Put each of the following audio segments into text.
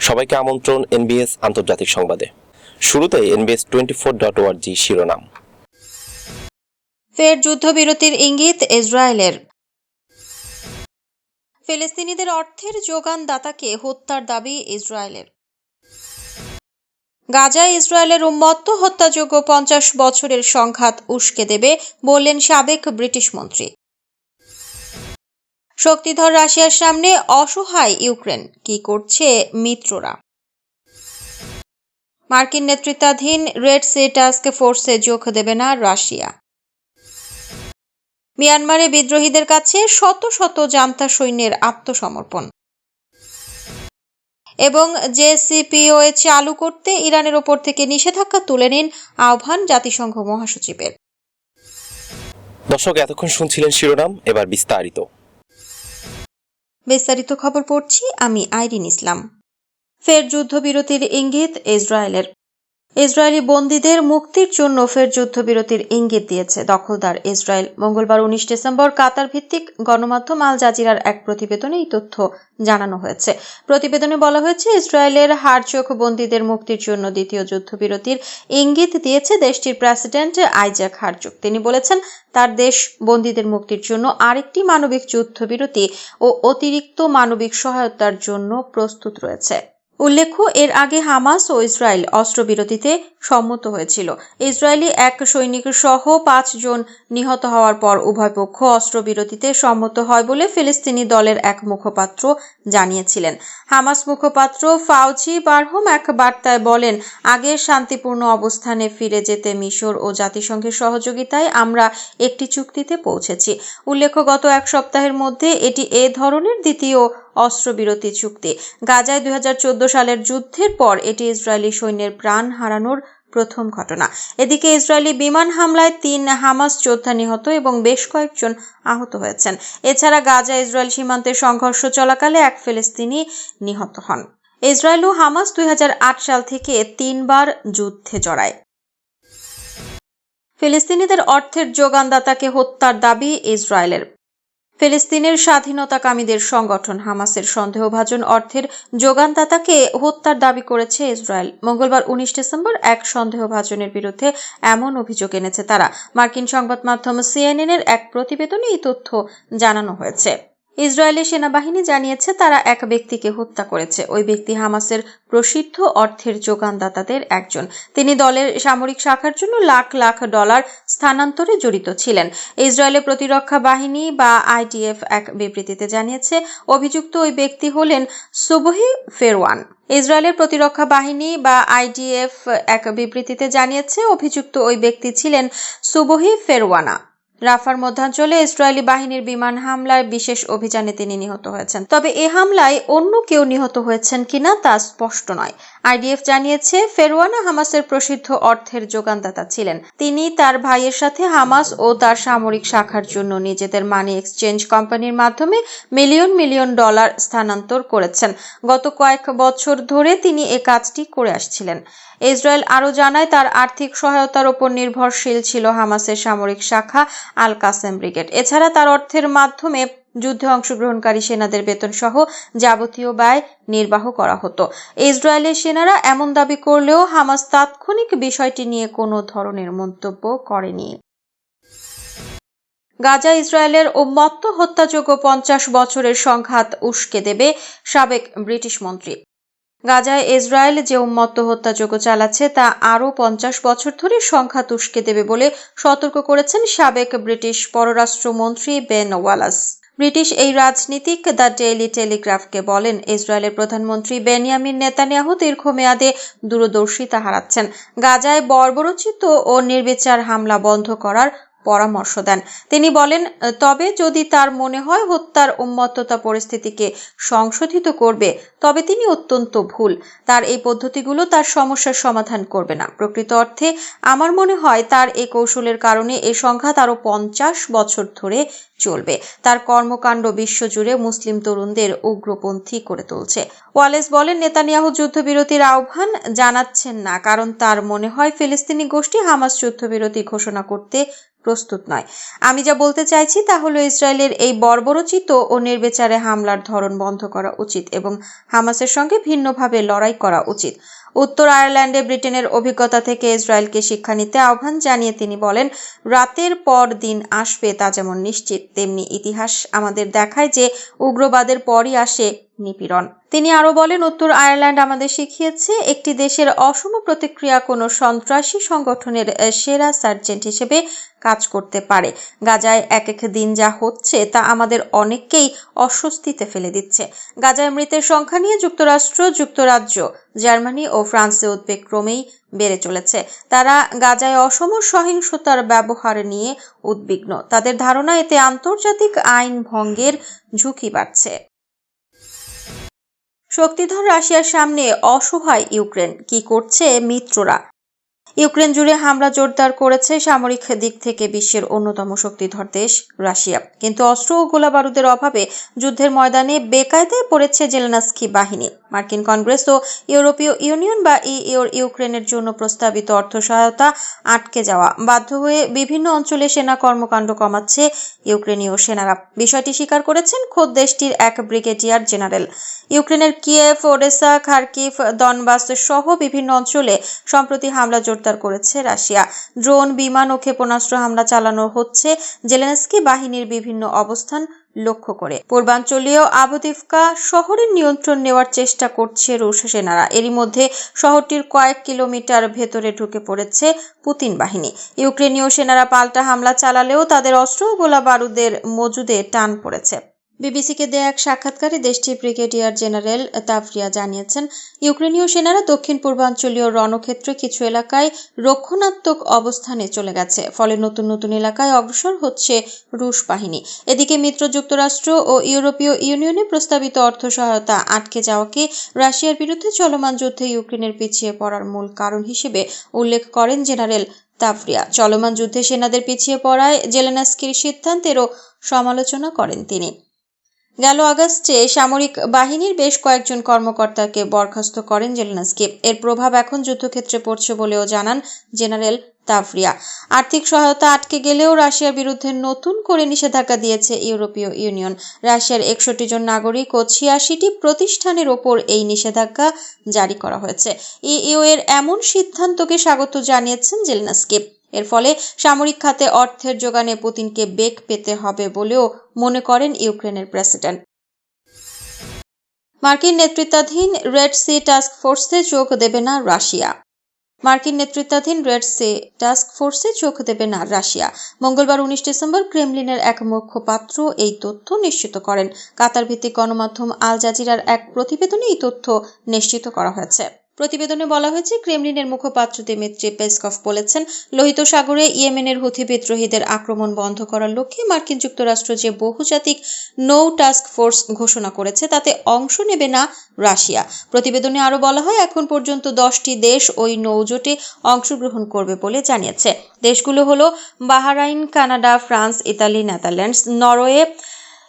সবাইকে আমন্ত্রণ এনবিএস আন্তর্জাতিক সংবাদে। শুরুতে এনবিএস টোয়েন্টি ফোর ডট ওয়ার্জি শিরোনাম। ফের যুদ্ধবিরতির ইঙ্গিত ইসরায়েলের। ফিলিস্তিনিদের অর্থের যোগানদাতাকে হত্যার দাবি ইসরায়েলের। গাজায় ইসরায়েলের উন্মত্ত হত্যাযোগ্য পঞ্চাশ বছরের সংঘাত উস্কে দেবে বললেন সাবেক ব্রিটিশ মন্ত্রী। শক্তিধর রাশিয়ার সামনে অসহায় ইউক্রেন। কি করছে মিত্ররা? মার্কিন নেতৃত্বাধীন রেড সি টাস্ক ফোর্সে যোগ দেবে না রাশিয়া। মিয়ানমারে বিদ্রোহীদের কাছে শত শত জান্তা সৈন্যের আত্মসমর্পণ। এবং জেসিপিওএ চালু করতে ইরানের ওপর থেকে নিষেধাজ্ঞা তুলে নিন আহ্বান জাতিসংঘ মহাসচিবের। দর্শক, এতক্ষণ শুনছিলেন শিরোনাম, এবার বিস্তারিত। বিস্তারিত খবর পড়ছি আমি আইরিন ইসলাম। ফের যুদ্ধবিরতির ইঙ্গিত ইসরায়েলের। ইসরায়েলি বন্দীদের মুক্তির জন্য ফের যুদ্ধবিরতির ইঙ্গিত দিয়েছে দখলদার ইসরায়েল। মঙ্গলবার উনিশ ডিসেম্বর কাতার ভিত্তিক গণমাধ্যম আল জাজিরার এক প্রতিবেদনে এই তথ্য জানানো হয়েছে। প্রতিবেদনে বলা হয়েছে, ইসরায়েলের হারচোখ বন্দীদের মুক্তির জন্য দ্বিতীয় যুদ্ধবিরতির ইঙ্গিত দিয়েছে দেশটির প্রেসিডেন্ট আইজাক হারচোক তিনি বলেছেন, তার দেশ বন্দীদের মুক্তির জন্য আরেকটি মানবিক যুদ্ধবিরতি ও অতিরিক্ত মানবিক সহায়তার জন্য প্রস্তুত রয়েছে। উল্লেখ্য, এর আগে হামাস ও ইসরায়েল অস্ত্রবিরতিতে সম্মত হয়েছিল। ইসরায়েলি এক সৈনিক সহ পাঁচ জন নিহত হওয়ার পর উভয় পক্ষ অস্ত্রবিরতিতে সম্মত হয় বলে ফিলিস্তিনি দলের এক মুখপাত্র জানিয়েছিলেন। হামাস মুখপাত্র ফাউজি বারহম এক বার্তায় বলেন আগের শান্তিপূর্ণ অবস্থানে ফিরে যেতে মিশর ও জাতিসংঘের সহযোগিতায় আমরা একটি চুক্তিতে পৌঁছেছি। উল্লেখ্য, গত এক সপ্তাহের মধ্যে এটি এ ধরনের দ্বিতীয় অস্ত্রবিরতি চুক্তি। গাজায় দুই হাজার চোদ্দ সালের যুদ্ধের পর এটি ইসরায়েলি সৈন্যের প্রাণ হারানোর প্রথম ঘটনা। এদিকে ইসরায়েলি বিমান হামলায় তিন হামাস যোদ্ধা নিহত এবং বেশ কয়েকজন আহত হয়েছেন। এছাড়া গাজা ইসরায়েল সীমান্তে সংঘর্ষ চলাকালে এক ফিলিস্তিনি নিহত হন। ইসরায়েল ও হামাস দুই হাজার আট সাল থেকে তিনবার যুদ্ধে জড়ায়। ফিলিস্তিনিদের অর্থের যোগানদাতাকে হত্যার দাবি ইসরায়েলের। ফিলিস্তিনের স্বাধীনতাকামীদের সংগঠন হামাসের সন্দেহভাজন অর্থের যোগানদাতাকে হত্যার দাবি করেছে ইসরায়েল। মঙ্গলবার উনিশ ডিসেম্বর এক সন্দেহভাজনের বিরুদ্ধে এমন অভিযোগ এনেছে তারা। মার্কিন সংবাদ মাধ্যম সিএনএন এর এক প্রতিবেদনে এই তথ্য জানানো হয়েছে। ইসরায়েলি সেনাবাহিনী জানিয়েছে, তারা এক ব্যক্তিকে হত্যা করেছে। ওই ব্যক্তি হামাসের প্রসিদ্ধ অর্থের যোগানদাতাদের একজন। তিনি দলের সামরিক শাখার জন্য লাখ লাখ ডলার স্থানান্তরে জড়িত ছিলেন। ইসরায়েলের প্রতিরক্ষা বাহিনী বা আইডিএফ এক বিবৃতিতে জানিয়েছে, অভিযুক্ত ওই ব্যক্তি হলেন সুবহি ফেরওয়ান। ইসরায়েলের প্রতিরক্ষা বাহিনী বা আইডিএফ এক বিবৃতিতে জানিয়েছে, অভিযুক্ত ওই ব্যক্তি ছিলেন সুবহি ফেরওয়ানা। রাফার মধ্যাঞ্চলে ইসরায়েলি বাহিনীর বিমান হামলার বিশেষ অভিযানে তিনি নিহত হয়েছেন। তবে এ হামলায় অন্য কেউ নিহত হয়েছেন কিনা তা স্পষ্ট নয়। আইডিএফ জানিয়েছে ফেরওয়ানা হামাসের প্রসিদ্ধ অর্থের যোগানদাতা ছিলেন। তিনি তার ভাইয়ের সাথে হামাস ও তার সামরিক শাখার জন্য নিজেদের মানি এক্সচেঞ্জ কোম্পানির মাধ্যমে মিলিয়ন মিলিয়ন ডলার স্থানান্তর করেছেন। গত কয়েক বছর ধরে তিনি এ কাজটি করে আসছিলেন। ইসরায়েল আরও জানায়, তার আর্থিক সহায়তার ওপর নির্ভরশীল ছিল হামাসের সামরিক শাখা আল কাসেম ব্রিগেড। এছাড়া তার অর্থের মাধ্যমে যুদ্ধে অংশগ্রহণকারী সেনাদের বেতন সহ যাবতীয় ব্যয় নির্বাহ করা হতো। ইসরায়েলের সেনারা এমন দাবি করলেও হামাস তাৎক্ষণিক বিষয়টি নিয়ে কোনো ধরনের মন্তব্য করেনি। গাজা ইসরায়েলের উন্মত্ত হত্যাযোগ্য পঞ্চাশ বছরের সংঘাত উস্কে দেবে সাবেক ব্রিটিশ মন্ত্রী। গাজায় ইসরায়েল যে উন্মত্ত হত্যাযজ্ঞ চালাচ্ছে তা আরও পঞ্চাশ বছর ধরে সংখ্যা তুস্কে দেবে বলে সতর্ক করেছেন সাবেক ব্রিটিশ পররাষ্ট্রমন্ত্রী বেন ওয়ালাস। ব্রিটিশ এই রাজনীতিক দ্য ডেইলি টেলিগ্রাফকে বলেন, ইসরায়েলের প্রধানমন্ত্রী বেনিয়ামিন নেতানিয়াহু দীর্ঘমেয়াদে দূরদর্শিতা হারাচ্ছেন। গাজায় বর্বরচিত ও নির্বিচার হামলা বন্ধ করার পরামর্শ দেন। তিনি বলেন, তবে যদি তার মনে হয় হত্যার উন্মত্ততা পরিস্থিতিকে সংশোধিত করবে, তবে তিনি অত্যন্ত ভুল। তার এই পদ্ধতিগুলো তার সমস্যার সমাধান করবে না। প্রকৃত অর্থে, আমার মনে হয় তার এই কৌশলের কারণে এই সংঘাত আরও পঞ্চাশ বছর ধরে চলবে। তার কর্মকাণ্ড বিশ্বজুড়ে মুসলিম তরুণদের উগ্রপন্থী করে তুলছে। ওয়ালেস বলেন, নেতানিয়াহু যুদ্ধবিরতির আহ্বান জানাচ্ছেন না, কারণ তার মনে হয় ফিলিস্তিনি গোষ্ঠী হামাস যুদ্ধবিরতি ঘোষণা করতে প্রস্তুত নয়। আমি যা বলতে চাইছি তা হলো ইসরায়েলের এই বর্বরচিত ও নির্বিচারে হামলার ধরন বন্ধ করা উচিত এবং হামাসের সঙ্গে ভিন্নভাবে লড়াই করা উচিত। উত্তর আয়ারল্যান্ডে ব্রিটেনের অভিজ্ঞতা থেকে ইসরায়েলকে শিক্ষা নিতে আহ্বান জানিয়ে তিনি বলেন, রাতের পর দিন আসবে তা যেমন নিশ্চিত, তেমনি ইতিহাস আমাদের দেখায় যে উগ্রবাদের পরই আসে নিপীড়ন। তিনি আরও বলেন, উত্তর আয়ারল্যান্ড আমাদের শিখিয়েছে, একটি দেশের অসম প্রতিক্রিয়া কোনো সন্ত্রাসী সংগঠনের সেরা সার্জেন্ট হিসেবে কাজ করতে পারে। গাজায় এক এক দিন যা হচ্ছে তা আমাদের অনেককেই অস্বস্তিতে ফেলে দিচ্ছে। গাজায় মৃতের সংখ্যা নিয়ে যুক্তরাষ্ট্র, যুক্তরাজ্য, জার্মানি ও ফ্রান্সে উদ্বেগ ক্রমেই বেড়ে চলেছে। তারা গাজায় অসম সহিংসতার ব্যবহার নিয়ে উদ্বিগ্ন। তাদের ধারণা, এতে আন্তর্জাতিক আইন ভঙ্গের ঝুঁকি বাড়ছে। শক্তিধর রাশিয়ার সামনে অসহায় ইউক্রেন। কি করছে মিত্ররা? ইউক্রেন জুড়ে হামলা জোরদার করেছে সামরিক দিক থেকে বিশ্বের অন্যতম শক্তিধর দেশ রাশিয়া। কিন্তু অস্ত্র ও গোলাবারুদের অভাবে যুদ্ধের ময়দানে বেকায়দায় পড়েছে জেলেনাস্কি বাহিনী। মার্কিন কংগ্রেস ও ইউরোপীয় ইউনিয়ন বা ইউর ইউক্রেনের জন্য প্রস্তাবিত অর্থ সহায়তা আটকে যাওয়া। বাধ্য হয়ে বিভিন্ন অঞ্চলে সেনা কর্মকাণ্ড কমাচ্ছে ইউক্রেনীয় সেনারা। বিষয়টি স্বীকার করেছেন খোদ দেশটির এক ব্রিগেডিয়ার জেনারেল। ইউক্রেনের কিয়েভ ওডেসা খার্কিভ, দনবাস সহ বিভিন্ন অঞ্চলে সম্প্রতি হামলা জোরদার করেছে রাশিয়া। ড্রোন, বিমান ও ক্ষেপণাস্ত্র হামলা চালানো হচ্ছে জেলেনস্কি বাহিনীর বিভিন্ন অবস্থান লক্ষ্য করে। পূর্বাঞ্চলীয় আবদিভকা শহরের নিয়ন্ত্রণ নেওয়ার চেষ্টা করছে রুশ সেনারা। এরই মধ্যে শহরটির কয়েক কিলোমিটার ভেতরে ঢুকে পড়েছে পুতিন বাহিনী। ইউক্রেনীয় সেনারা পাল্টা হামলা চালালেও তাদের অস্ত্র গোলা বারুদের মজুদে টান পড়েছে। বিবিসিকে দেয়া এক সাক্ষাৎকারে দেশটির ব্রিগেডিয়ার জেনারেল তাফরিয়া জানিয়েছেন, ইউক্রেনীয় সেনারা দক্ষিণ পূর্বাঞ্চলীয় রণক্ষেত্রে কিছু এলাকায় রক্ষণাত্মক অবস্থানে চলে গেছে, ফলে নতুন নতুন এলাকায় অগ্রসর হচ্ছে রুশ বাহিনী। এদিকে মিত্র যুক্তরাষ্ট্র ও ইউরোপীয় ইউনিয়নে প্রস্তাবিত অর্থ সহায়তা আটকে যাওয়াকে রাশিয়ার বিরুদ্ধে চলমান যুদ্ধে ইউক্রেনের পিছিয়ে পড়ার মূল কারণ হিসেবে উল্লেখ করেন জেনারেল তাফরিয়া। চলমান যুদ্ধে সেনাদের পিছিয়ে পড়ায় জেলেনাস্কির সিদ্ধান্তেরও সমালোচনা করেন তিনি। গেল আগস্টে সামরিক বাহিনীর বেশ কয়েকজন কর্মকর্তাকে বরখাস্ত করেন জেলেনাস্কি। এর প্রভাব এখন যুদ্ধক্ষেত্রে পড়ছে বলেও জানান জেনারেল তাফরিয়া। আর্থিক সহায়তা আটকে গেলেও রাশিয়ার বিরুদ্ধে নতুন করে নিষেধাজ্ঞা দিয়েছে ইউরোপীয় ইউনিয়ন। রাশিয়ার একষট্টি জন নাগরিক ও ছিয়াশিটি প্রতিষ্ঠানের ওপর এই নিষেধাজ্ঞা জারি করা হয়েছে। ইইউ এর এমন সিদ্ধান্তকে স্বাগত জানিয়েছেন জেলেনাস্কি। এর ফলে সামরিক খাতে অর্থের যোগানে পুতিনকে বেগ পেতে হবে বলেও মনে করেন ইউক্রেনের প্রেসিডেন্ট। মার্কিন নেতৃত্বাধীন রেড সি টাস্ক ফোর্সে যোগ দেবে না রাশিয়া। মার্কিন নেতৃত্বাধীন রেড সি টাস্ক ফোর্সে চোখ দেবে না রাশিয়া। মঙ্গলবার উনিশ ডিসেম্বর ক্রেমলিনের এক মুখপাত্র এই তথ্য নিশ্চিত করেন। কাতার ভিত্তিক গণমাধ্যম আল জাজিরার এক প্রতিবেদনে এই তথ্য নিশ্চিত করা হয়েছে। প্রতিবেদনে বলা হয়েছে, ক্রেমলিনের মুখপাত্র দিমিত্রি পেসকভ বলেছেন, লোহিত সাগরে ইয়েমেনের হুথি বিদ্রোহীদের আক্রমণ বন্ধ করার লক্ষ্যে মার্কিন যুক্তরাষ্ট্র যে বহুজাতিক নৌ টাস্ক ফোর্স ঘোষণা করেছে, তাতে অংশ নেবে না রাশিয়া। প্রতিবেদনে আরও বলা হয়, এখন পর্যন্ত দশটি দেশ ওই নৌজোটে অংশগ্রহণ করবে বলে জানিয়েছে। দেশগুলো হলো Bahrain, Canada, France, Italy, Netherlands, Norway,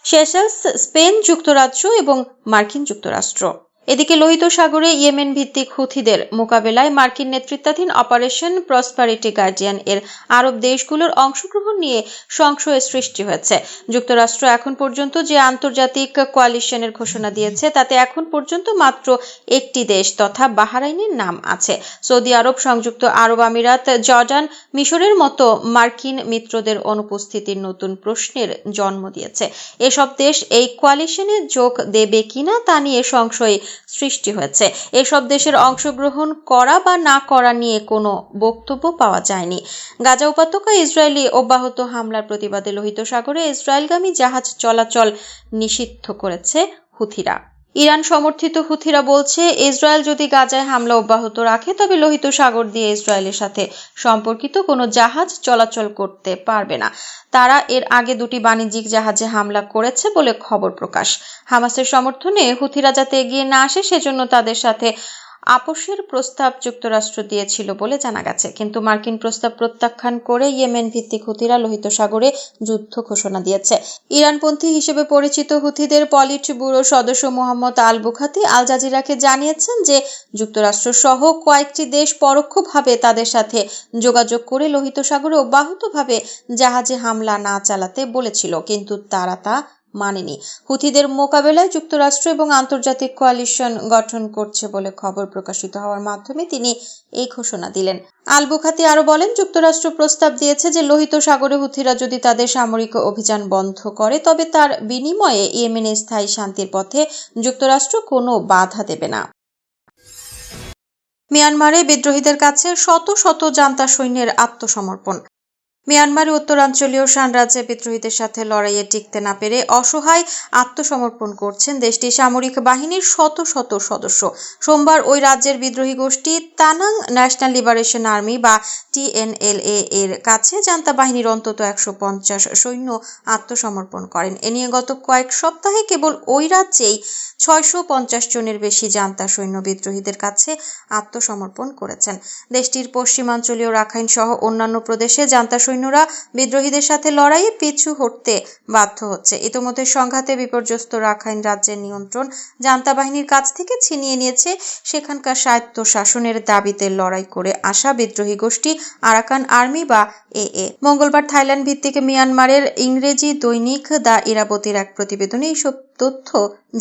Seychelles, Spain, যুক্তরাজ্য এবং মার্কিন যুক্তরাষ্ট্র। এদিকে লোহিত সাগরে ইয়েমেন ভিত্তিক হুথিদের মোকাবেলায় মার্কিন নেতৃত্বাধীন অপারেশন প্রসপারিটি গার্ডিয়ান এর আরব দেশগুলোর অংশগ্রহণ নিয়ে সংশয়ের সৃষ্টি হয়েছে। যুক্তরাষ্ট্র এখন পর্যন্ত যে আন্তর্জাতিক কোয়ালিশনের ঘোষণা দিয়েছে, তাতে এখন পর্যন্ত মাত্র একটি দেশ তথা বাহারাইনের নাম আছে। সৌদি আরব, সংযুক্ত আরব আমিরাত, জর্ডান, মিশরের মতো মার্কিন মিত্রদের অনুপস্থিতির নতুন প্রশ্নের জন্ম দিয়েছে। এসব দেশ এই কোয়ালিশনে যোগ দেবে কিনা তা নিয়ে সংশয় সৃষ্টি হয়েছে। এসব দেশের অংশগ্রহণ করা বা না করা নিয়ে কোনো বক্তব্য পাওয়া যায়নি। গাজা উপত্যকায় ইসরায়েলি অব্যাহত হামলার প্রতিবাদে লোহিত সাগরে ইসরায়েলগামী জাহাজ চলাচল নিষিদ্ধ করেছে হুথিরা। ইরান সমর্থিত হুথিরা বলছে, ইসরায়েল যদি গাজায় হামলা অব্যাহত রাখে, তবে লোহিত সাগর দিয়ে ইসরায়েলের সাথে সম্পর্কিত কোনো জাহাজ চলাচল করতে পারবে না। তারা এর আগে দুটি বাণিজ্যিক জাহাজে হামলা করেছে বলে খবর প্রকাশ। হামাসের সমর্থনে হুথিরা যাতে এগিয়ে না আসে, সেজন্য তাদের সাথে আপোষের প্রস্তাব যুক্তরাষ্ট্র দিয়েছিল বলে জানা গেছে। কিন্তু মার্কিন প্রস্তাব প্রত্যাখ্যান করে ইয়েমেন ভিত্তিক হুতিরা লোহিত সাগরে যুদ্ধ ঘোষণা দিয়েছে। ইরানপন্থী হিসেবে পরিচিত হুথিদের পলিট ব্যুরো সদস্য মোহাম্মদ আল বুখাতি আল জাজিরাকে জানিয়েছেন যে যুক্তরাষ্ট্র সহ কয়েকটি দেশ পরোক্ষভাবে তাদের সাথে যোগাযোগ করে লোহিত সাগরে অব্যাহতভাবে জাহাজে হামলা না চালাতে বলেছিল। কিন্তু তারা তা মানেনি। হুথিদের মোকাবেলায় যুক্তরাষ্ট্র এবং আন্তর্জাতিক কোয়ালিশন গঠন করছে বলে খবর প্রকাশিত হওয়ার মাধ্যমে তিনি এই ঘোষণা দিলেন। আল বুখাতি আরও বলেন, যুক্তরাষ্ট্র প্রস্তাব দিয়েছে যে লোহিত সাগরে হুথিরা যদি তাদের সামরিক অভিযান বন্ধ করে, তবে তার বিনিময়ে ইয়েমেনে স্থায়ী শান্তির পথে যুক্তরাষ্ট্র কোনো বাধা দেবে না। মিয়ানমারে বিদ্রোহীদের কাছে শত শত জান্তা সৈন্যের আত্মসমর্পণ। মিয়ানমারের উত্তরাঞ্চলীয় শান রাজ্যে বিদ্রোহীদের সাথে লড়াইয়ে টিকতে না পেরে অসহায় আত্মসমর্পণ করছেন দেশটির সামরিক বাহিনীর শত শত সদস্য। সোমবার ওই রাজ্যের বিদ্রোহী গোষ্ঠী তানাং ন্যাশনাল লিবারেশন আর্মি বা টিএনএলএ এর কাছে জান্তা বাহিনীর অন্তত একশো পঞ্চাশ সৈন্য আত্মসমর্পণ করেন। এ নিয়ে গত কয়েক সপ্তাহে কেবল ওই রাজ্যেই ছয়শো পঞ্চাশ জনের বেশি জান্তা সৈন্য বিদ্রোহীদের কাছে আত্মসমর্পণ করেছেন। দেশটির পশ্চিমাঞ্চলীয় রাখাইন সহ অন্যান্য প্রদেশে জান্তা সৈন্যরা বিদ্রোহীদের সাথে লড়াইয়ে পিছু হটতে বাধ্য হচ্ছে। ইতোমধ্যে সংঘাতে বিপর্যস্ত রাখাইন রাজ্যের নিয়ন্ত্রণ জান্তা বাহিনীর কাছ থেকে ছিনিয়ে নিয়েছে। সেখানকার স্বায়ত্ত শাসনের দাবিতে লড়াই করে আসা বিদ্রোহী গোষ্ঠী আরাকান আর্মি বা এ এ মঙ্গলবার থাইল্যান্ড ভিত্তিক মিয়ানমারের ইংরেজি দৈনিক দা ইরাবতীর এক প্রতিবেদনে এইসব তথ্য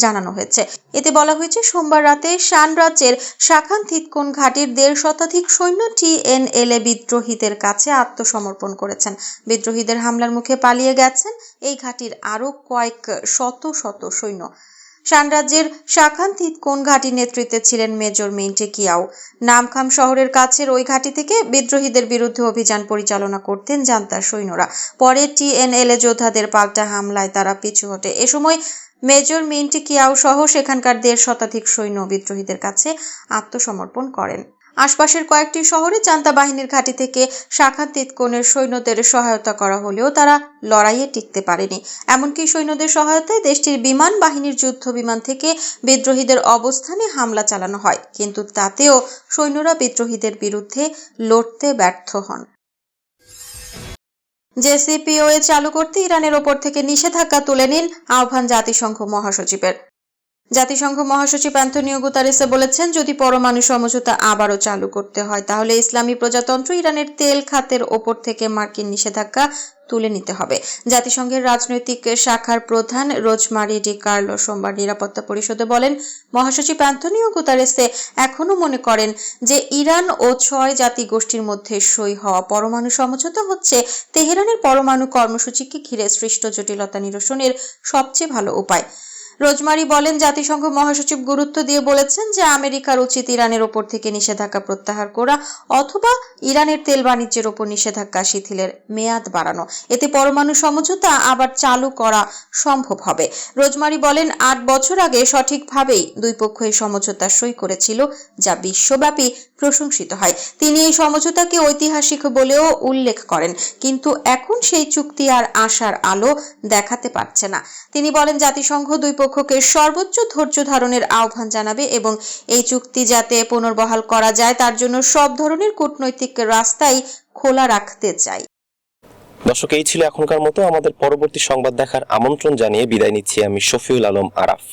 জানানো হয়েছে। এতে বলা হয়েছে, সোমবার রাতে শান রাজ্যের শাখান থিতকোন ঘাটির দেড় শতাধিক সৈন্য টিএনএলএ বিদ্রোহীদের কাছে আত্মসমর্পণ করেছেন। বিদ্রোহীদের হামলার মুখে পালিয়ে গেছেন এই ঘাটির আরও কয়েক শত শত সৈন্য। শান শাখান্তিত কোন ঘাটির নেতৃত্বে ছিলেন মেজর মিন্টে কিয়াও? নামখাম শহরের কাছের ওই ঘাঁটি থেকে বিদ্রোহীদের বিরুদ্ধে অভিযান পরিচালনা করতেন জান্তার সৈন্যরা। পরে টিএনএলএ যোদ্ধাদের পাল্টা হামলায় তারা পিছু হটে। এ সময় মেজর মিন্টি কিয়াও সহ সেখানকার দেড় শতাধিক সৈন্য বিদ্রোহীদের কাছে আত্মসমর্পণ করেন। আশপাশের কয়েকটি শহরে জান্তা বাহিনীর ঘাঁটি থেকে শাখা তিতকোণের সৈন্যদের সহায়তা করা হলেও তারা লড়াইয়ে টিকতে পারেনি। এমনকি সৈন্যদের সহায়তায় দেশটির বিমান বাহিনীর যুদ্ধ বিমান থেকে বিদ্রোহীদের অবস্থানে হামলা চালানো হয়, কিন্তু তাতেও সৈন্যরা বিদ্রোহীদের বিরুদ্ধে লড়তে ব্যর্থ হন। জেসিপিওএ চালু করতে ইরানের ওপর থেকে নিষেধাজ্ঞা তুলে নিন আহ্বান জাতিসংঘ মহাসচিবের। জাতিসংঘ মহাসচিব অ্যান্থনিও গুতারেসে বলেছেন, যদি পরমাণু সমঝোতা আবারও চালু করতে হয়, তাহলে ইসলামী প্রজাতন্ত্র ইরানের তেল খাতের ওপর থেকে মার্কিন নিষেধাজ্ঞা তুলে নিতে হবে। জাতিসংঘের রাজনৈতিক শাখার প্রধান রোজমারি ডি কার্লো সোমবার নিরাপত্তা পরিষদে বলেন, মহাসচিব অ্যান্থনিও গুতারেসে এখনও মনে করেন যে ইরান ও ছয় জাতি গোষ্ঠীর মধ্যে সই হওয়া পরমাণু সমঝোতা হচ্ছে তেহরানের পরমাণু কর্মসূচিকে ঘিরে সৃষ্ট জটিলতা নিরসনের সবচেয়ে ভালো উপায়। রোজমারি বলেন, জাতিসংঘ মহাসচিব গুরুত্ব দিয়ে বলেছেন যে আমেরিকার উচিত ইরানের ওপর থেকে নিষেধাজ্ঞা প্রত্যাহার করা অথবা ইরানের তেল বাণিজ্যের ওপর নিষেধাজ্ঞা শিথিলের মেয়াদ বাড়ানো। এতে পরমাণু সমঝোতা আবার চালু করা সম্ভব হবে। রোজমারি বলেন, আট বছর আগে সঠিকভাবেই দুই পক্ষ এই সমঝোতা সই করেছিল, যা বিশ্বব্যাপী প্রশংসিত হয়। তিনি এই সমঝোতাকে ঐতিহাসিক বলেও উল্লেখ করেন, কিন্তু এখন সেই চুক্তি আর আশার আলো দেখাতে পারছে না। তিনি বলেন, জাতিসংঘ দুই পক্ষকে সর্বোচ্চ ধৈর্য ধারণের আহ্বান জানাবে এবং এই চুক্তি যাতে পুনর্বহাল করা যায়, তার জন্য সব ধরনের কূটনৈতিক রাস্তাই খোলা রাখতে চাই। দর্শক, এই ছিল এখনকার মতো। আমাদের পরবর্তী সংবাদ দেখার আমন্ত্রণ জানিয়ে বিদায় নিচ্ছি আমি শফিউল আলম আরাফ।